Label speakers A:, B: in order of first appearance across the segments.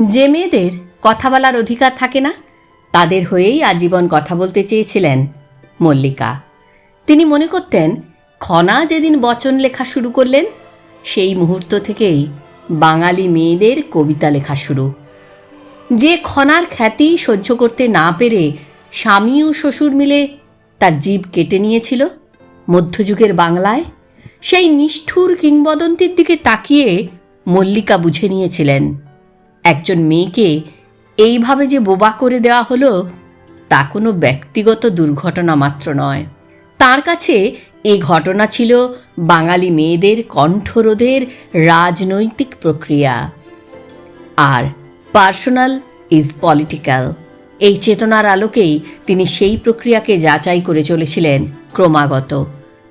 A: যে মেয়েদের কথা বলার অধিকার থাকে না, তাদের হয়েই আজীবন কথা বলতে চেয়েছিলেন মল্লিকা। তিনি মনে করতেন, খনা যেদিন বচন লেখা শুরু করলেন, সেই মুহূর্ত থেকেই বাঙালি মেয়েদের কবিতা লেখা শুরু। যে খনার খ্যাতি সহ্য করতে না পেরে স্বামী ও শ্বশুর মিলে তার জীব কেটে নিয়েছিল মধ্যযুগের বাংলায়, সেই নিষ্ঠুর কিংবদন্তির দিকে তাকিয়ে মল্লিকা বুঝে নিয়েছিলেন। একজন মেয়েকে এইভাবে যে বোবা করে দেওয়া হলো, তা কোনো ব্যক্তিগত দুর্ঘটনা মাত্র নয়। তার কাছে এ ঘটনা ছিল বাঙালি মেয়েদের কণ্ঠরোধের রাজনৈতিক প্রক্রিয়া। আর পার্সোনাল ইজ পলিটিক্যাল। এই চেতনার আলোকেই তিনি সেই প্রক্রিয়াকে যাচাই করে চলেছিলেন ক্রমাগত।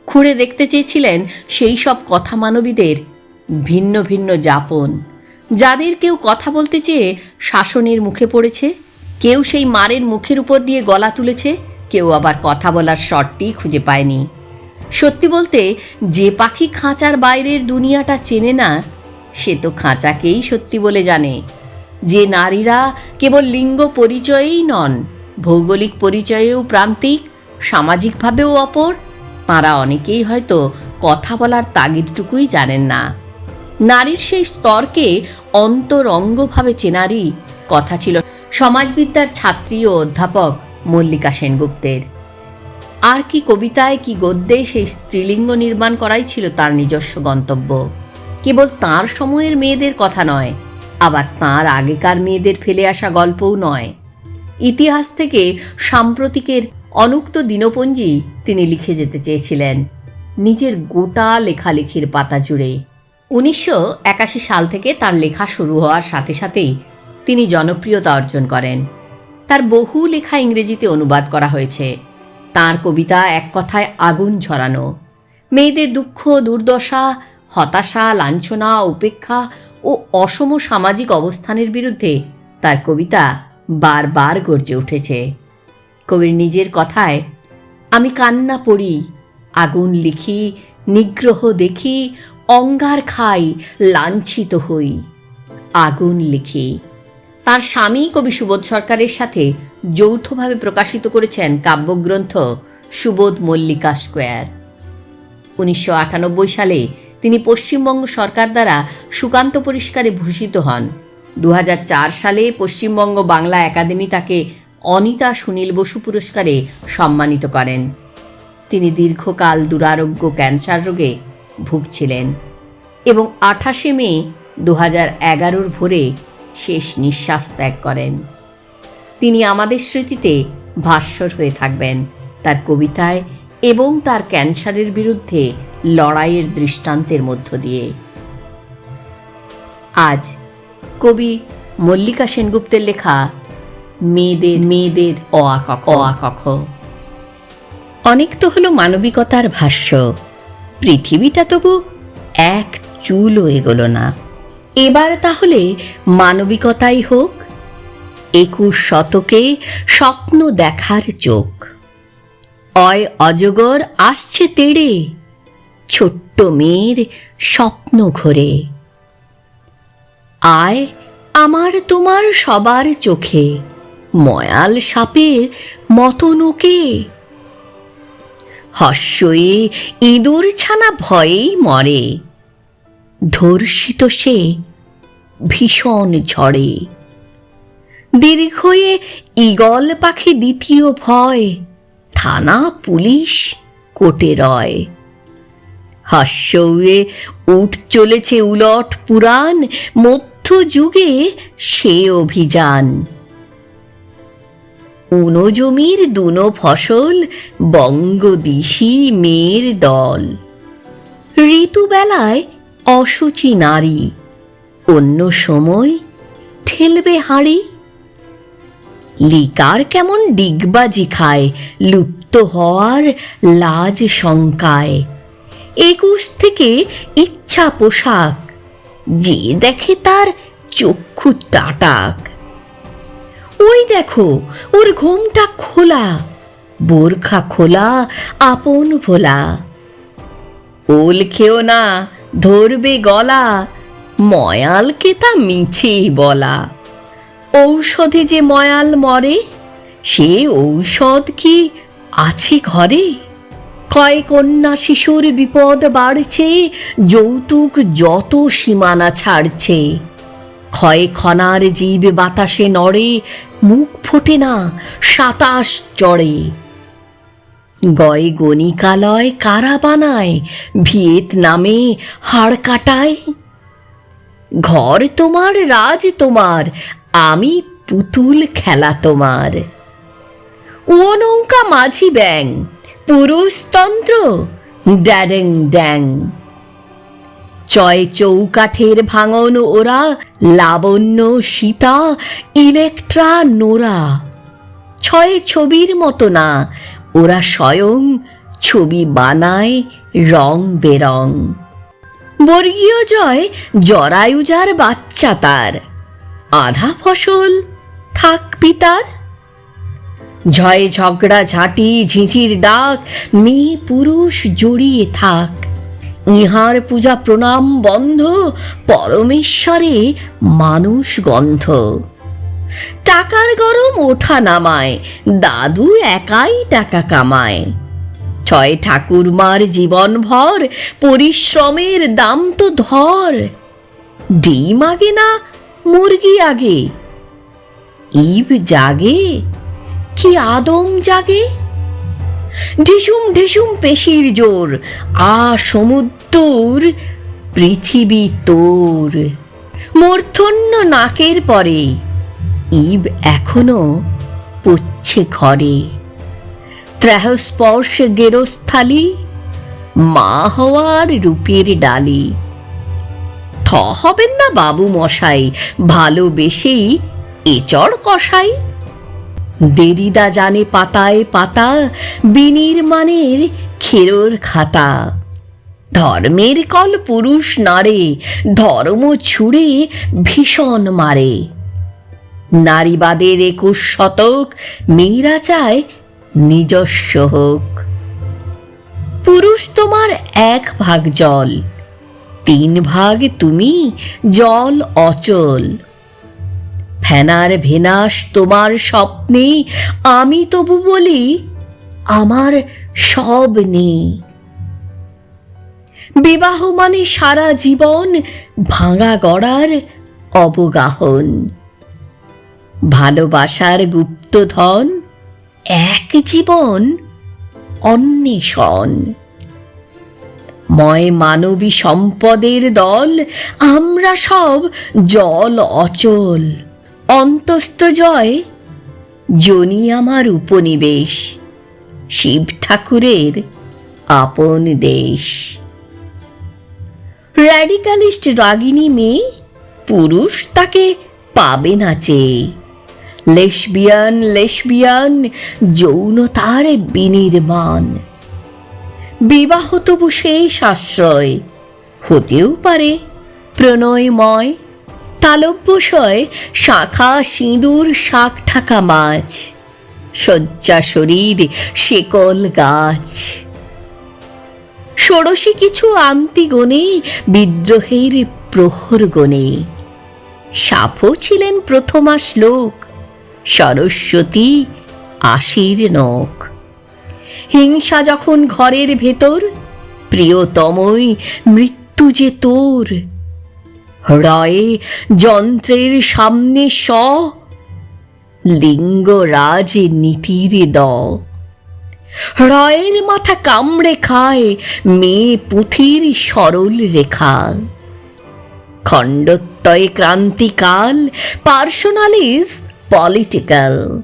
A: খুঁড়ে দেখতে চেয়েছিলেন সেই সব কথা মানবীদের ভিন্ন ভিন্ন যাপন। যাদের কেউ কথা বলতে চেয়ে শাসনের মুখে পড়েছে, কেউ সেই মারের মুখের উপর দিয়ে গলা তুলেছে, কেউ আবার কথা বলার শটটি খুঁজে পায়নি। সত্যি বলতে, যে পাখি খাঁচার বাইরের দুনিয়াটা চেনে না, সে তো খাঁচাকেই সত্যি বলে জানে। যে নারীরা কেবল লিঙ্গ পরিচয়েই নন, ভৌগোলিক পরিচয়েও প্রান্তিক, সামাজিকভাবেও অপর, তাঁরা অনেকেই হয়তো কথা বলার তাগিদটুকুই জানেন না। নারীর সেই স্তরকে অন্তরঙ্গভাবে চেনারই কথা ছিল সমাজবিদ্যার ছাত্রী ও অধ্যাপক মল্লিকা সেনগুপ্তের। আর কি কবিতায় কি গদ্যে সেই স্ত্রীলিঙ্গ নির্মাণ করাই ছিল তার নিজস্ব গন্তব্য। কেবল তার সময়ের মেয়েদের কথা নয়, আবার তার আগেকার মেয়েদের ফেলে আসা গল্পও নয়। ইতিহাস থেকে সাম্প্রতিকের অনুক্ত দিনপঞ্জি তিনি লিখে যেতে চেয়েছিলেন, নিজের গোটা লেখালেখির পাতা জুড়ে উনিশশো একাশি সাল থেকে তার লেখা শুরু হওয়ার সাথে সাথেই তিনি জনপ্রিয়তা অর্জন করেন। তার বহু লেখা ইংরেজিতে অনুবাদ করা হয়েছে। তার কবিতা এক কথায় আগুন ঝরানো। মেয়েদের দুঃখ, দুর্দশা, হতাশা, লাঞ্ছনা, উপেক্ষা ও অসম সামাজিক অবস্থানের বিরুদ্ধে তার কবিতা বারবার গর্জে উঠেছে। কবির নিজের কথায়, আমি কান্না পড়ি, আগুন লিখি, নিগ্রহ দেখি অঙ্গার খাই লাঞ্ছিত হই। আগুন লিখি। তার স্বামী কবি সুবোধ সরকারের সাথে যৌথভাবে প্রকাশিত করেছেন কাব্যগ্রন্থ সুবোধ মল্লিকা স্কোয়ার। উনিশশো আটানব্বই সালে তিনি পশ্চিমবঙ্গ সরকার দ্বারা সুকান্ত পুরস্কারে ভূষিত হন। দু হাজার চার সালে পশ্চিমবঙ্গ বাংলা একাডেমি তাকে অনিতা সুনীল বসু পুরস্কারে সম্মানিত করেন। তিনি দীর্ঘকাল দুরারোগ্য ক্যান্সার রোগে ভুগছিলেন এবং আঠাশে মে দু হাজার এগারোর ভোরে শেষ নিঃশ্বাস ত্যাগ করেন। তিনি আমাদের স্মৃতিতে ভাস্বর হয়ে থাকবেন তার কবিতায় এবং তার ক্যান্সারের বিরুদ্ধে লড়াইয়ের দৃষ্টান্তের মধ্য দিয়ে। আজ কবি মল্লিকা সেনগুপ্তের লেখা মেয়েদের মেয়েদের অ আকক অনেক তো হলো মানবিকতার ভাষ্য। পৃথিবীটা তবু এক চুলও এগোলো না। এবার তাহলে মানবিকতাই হোক, একুশ শতকে স্বপ্ন দেখার চোখ। অয় অজগর, আসছে তেড়ে, ছোট্ট মেয়ের স্বপ্ন ঘোরে। আয় আমার তোমার সবার চোখে, ময়াল সাপের মতন ওকে। হস্যয়ে ইঁদুর ছানা ভয়েই মরে। ধর্ষিত সে ভীষণ ঝড়ে। দীর্ঘয়ে ইগল পাখি দ্বিতীয় ভয়, থানা পুলিশ কোটে রয়। হাস্যয়ে উঠ চলেছে উলট পুরাণ মধ্যযুগে সে অভিযান। উনো জমির দুনো ফসল বঙ্গদিশি মেয়ের দল। ঋতুবেলায় অসুচি নারী, অন্য সময় ঠেলবে হাঁড়ি। লিকার কেমন ডিগবাজি খায়, লুপ্ত হওয়ার লাজ শঙ্কায়। একুশ থেকে ইচ্ছা পোশাক, যে দেখে তার চক্ষু টাটাক। ওই দেখো, ওর ঘোমটা খোলা। বোরখা খোলা, আপন ভোলা। ওল খেও না, ধরবে গলা ময়ালকে তা মিছেই বলা। ঔষধে যে ময়াল মরে, সে ঔষধ কি আছে ঘরে? কয় কন্যা শিশুর বিপদ বাড়ছে, যৌতুক যত সীমানা ছাড়ছে। ক্ষয় খনার জীব বাতাসে নড়ে মুখ ফোটে না, সাতাশ চড়ে গয় গণিকালয় কারা বানায় ভিয়েতনামে হাড় কাটায়। ঘর তোমার, রাজ তোমার, আমি পুতুল খেলা তোমার। ও নৌকা মাঝি ব্যাং পুরুষতন্ত্র ড্যাডেং ড্যাং। চয় চৌকাঠের ভাঙন ওরা, লাবণ্য সীতা, ইলেকট্রা নোরা। ছয় ছবির মতো না, ওরা স্বয়ং ছবি বানায় রং বেরং। বর্গীয় জয় জরায়ুজার বাচ্চা তার, আধা ফসল থাক পিতার। ঝয় ঝগড়া ঝাঁটি, ঝিঁঝির ডাক, মেয়ে পুরুষ জড়িয়ে থাক। ইহার পূজা প্রণাম বন্ধ, পরমেশ্বরে মানুষ গন্ধ। টাকার গরম ওঠা নামায়, দাদু একাই টাকা কামায়। ছয় ঠাকুরমার জীবন ভর পরিশ্রমের দাম তো ধর, ডিম আগে না মুরগি আগে? ইব জাগে, কি আদম জাগে? ঢিসুম ঢিসুম পেশির জোর, আ সমুদ্র পৃথিবী তোর। মূর্ধন্য নাকের পরে, ইব এখনও পচ্ছে ঘরে। ত্রাহস্পর্শ গেরস্থালি, মা হওয়ার রূপের ডালি। থ হবেন না বাবু মশাই, ভালোবেসেই এচড় কষাই। দেরিদা জানে পাতায় পাতা বিনির্মাণের খেরোর খাতা। ধর্মের কল পুরুষ নারে ধর্ম ছুড়ে ভীষণ মারে। নারীবাদের একুশ শতক, মেয়েরা চায় নিজস্ব হোক। পুরুষ তোমার এক ভাগ জল, তিন ভাগ তুমি জল অচল। ফেনার ভেনাস তোমার স্বপ্নে, আমি তবু বলি, আমার সব নেই। বিবাহ মানে সারা জীবন ভাঙা গড়ার অবগাহন। ভালোবাসার গুপ্তধন এক জীবন অন্বেষণ। ময় মানবী সম্পদের দল, আমরা সব জল অচল। অন্তস্থ জয়, জনি আমার উপনিবেশ, শিব ঠাকুরের আপন দেশ। র্যাডিকালিস্ট রাগিনী মেয়ে, পুরুষ তাকে পাবে না চেয়ে। লেসবিয়ান লেসবিয়ান যৌনতার বিনির্মাণ। বিবাহ তবু শেষ আশ্রয়, হতেও পারে প্রণয়ময় তালব্যশয়, শাখা, সিঁদুর, শাক ঠাকা মাছ, শয্যা শরীর, শেকল গাছ। ষোড়শী কিছু আন্তিগণে বিদ্রোহের প্রহর গণে। সাফও ছিলেন প্রথমা শ্লোক, সরস্বতী আশির নখ। হিংসা যখন ঘরের ভেতর, প্রিয়তমই মৃত্যু যে তোর। হৃদয়ে যন্ত্রের সামনে স, লিঙ্গরাজ নীতির দ। হৃদয়ের মাথা কামড়ে খায় মেয়ে পুঁথির সরল রেখা। খণ্ডত্বয় ক্রান্তিকাল, পার্সোনালিজ, পলিটিক্যাল।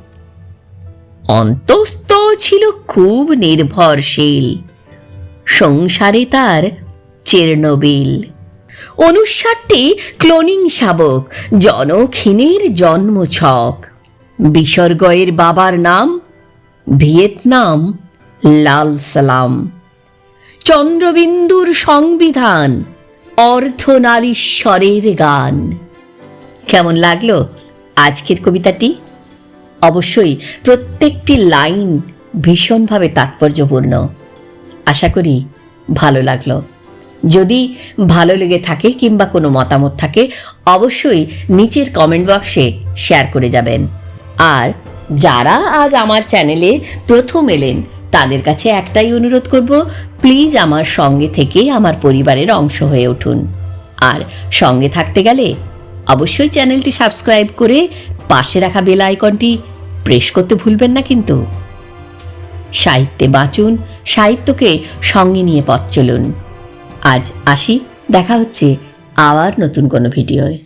A: অন্তস্থ ছিল খুব নির্ভরশীল। সংসারে তার চেরনোবিল অনুসারটি ক্লোনিং শাবক জনক্ষীণের জন্মছক। বিসর্গয়ের বাবার নাম ভিয়েতনাম লাল সালাম। চন্দ্রবিন্দুর সংবিধান অর্ধনারীশ্বরের গান। কেমন লাগল আজকের কবিতাটি? অবশ্যই প্রত্যেকটি লাইন ভীষণভাবে তাৎপর্যপূর্ণ। আশা করি ভালো লাগল। যদি ভালো লেগে থাকে কিংবা কোনো মতামত থাকে, অবশ্যই নিচের কমেন্ট বক্সে শেয়ার করে যাবেন। আর যারা আজ আমার চ্যানেলে প্রথম এলেন, তাদের কাছে একটাই অনুরোধ করব প্লিজ আমার সঙ্গে থেকে আমার পরিবারের অংশ হয়ে উঠুন। আর সঙ্গে থাকতে গেলে অবশ্যই চ্যানেলটি সাবস্ক্রাইব করে পাশে রাখা বেল আইকনটি প্রেস করতে ভুলবেন না কিন্তু। সাহিত্যে বাঁচুন, সাহিত্যকে সঙ্গে নিয়ে পথ চলুন। আজ আসি দেখা হচ্ছে আবার নতুন কোনো ভিডিওয়।